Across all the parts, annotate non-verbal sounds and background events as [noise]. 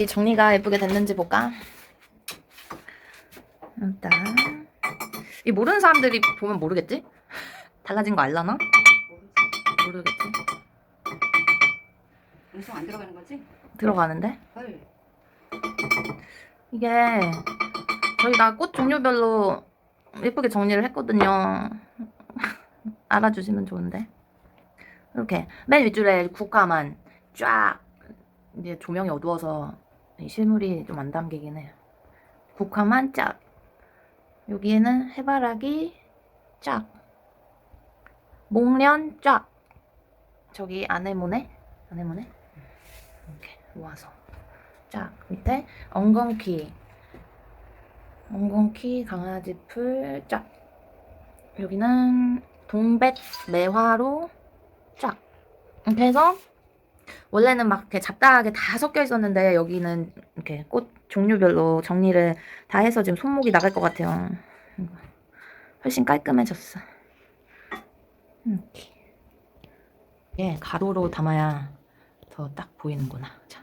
이 정리가 예쁘게 됐는지 볼까? 일단 이 모르는 사람들이 보면 모르겠지? [laughs] 달라진 거 알라나? 모르겠지. 음성 안 들어가는 거지? 들어가는데 헐. 이게 저희가 꽃 종류별로 예쁘게 정리를 했거든요. [laughs] 알아주시면 좋은데. 이렇게 맨 윗줄에 국화만 쫙 이제 조명이 어두워서 이 실물이 좀 안 담기긴 해요. 국화만 쫙. 여기에는 해바라기 쫙. 목련 쫙. 저기 아네모네? 아네모네? 이렇게 모아서 쫙. 밑에 엉겅퀴. 엉겅퀴 강아지 풀 쫙. 여기는 동백 매화로 쫙. 이렇게 해서 원래는 막 이렇게 잡다하게 다 섞여 있었는데 여기는 이렇게 꽃 종류별로 정리를 다 해서 지금 손목이 나갈 것 같아요. 훨씬 깔끔해졌어. 이렇게. 이게 가로로 담아야 더 딱 보이는구나. 자,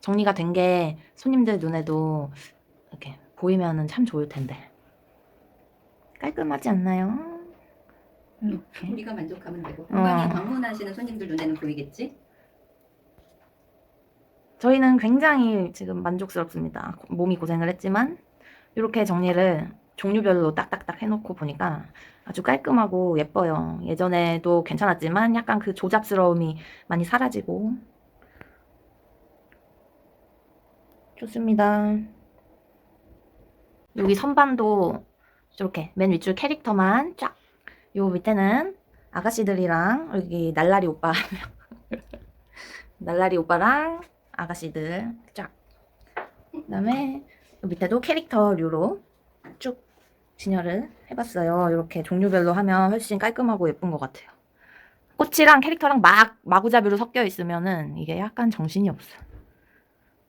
정리가 된 게 손님들 눈에도 이렇게 보이면은 참 좋을 텐데. 깔끔하지 않나요? 이렇게. 우리가 만족하면 되고 어. 건강에 방문하시는 손님들 눈에는 보이겠지? 저희는 굉장히 지금 만족스럽습니다. 몸이 고생을 했지만 이렇게 정리를 종류별로 딱딱딱 해놓고 보니까 아주 깔끔하고 예뻐요. 예전에도 괜찮았지만 약간 그 조잡스러움이 많이 사라지고 좋습니다. 여기 선반도 이렇게 맨 윗줄 캐릭터만 쫙. 요 밑에는 아가씨들이랑 여기 날라리 오빠 [laughs] 날라리 오빠랑 아가씨들 쫙. 그다음에 요 밑에도 캐릭터류로 쭉 진열을 해봤어요. 이렇게 종류별로 하면 훨씬 깔끔하고 예쁜 것 같아요. 꽃이랑 캐릭터랑 막 마구잡이로 섞여 있으면은 이게 약간 정신이 없어.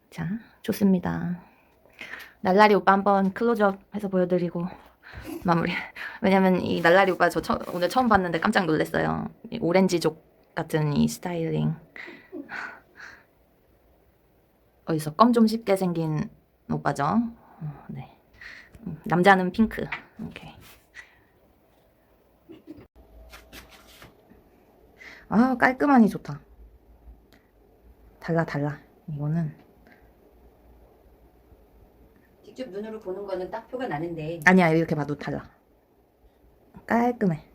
자, 좋습니다. 날라리 오빠 한번 클로즈업 해서 보여드리고 마무리. [laughs] 왜냐면 이 날라리 오빠 저 처- 오늘 처음 봤는데 깜짝 놀랐어요. 이 오렌지족 같은 이 스타일링. 어디서 껌좀 씹게 생긴 오빠죠. 어, 네. 음, 남자는 핑크. 오케이. 아 깔끔하니 좋다. 달라 달라. 이거는 직접 눈으로 보는 거는 딱 표가 나는데 아니야 이렇게 봐도 달라. 깔끔해.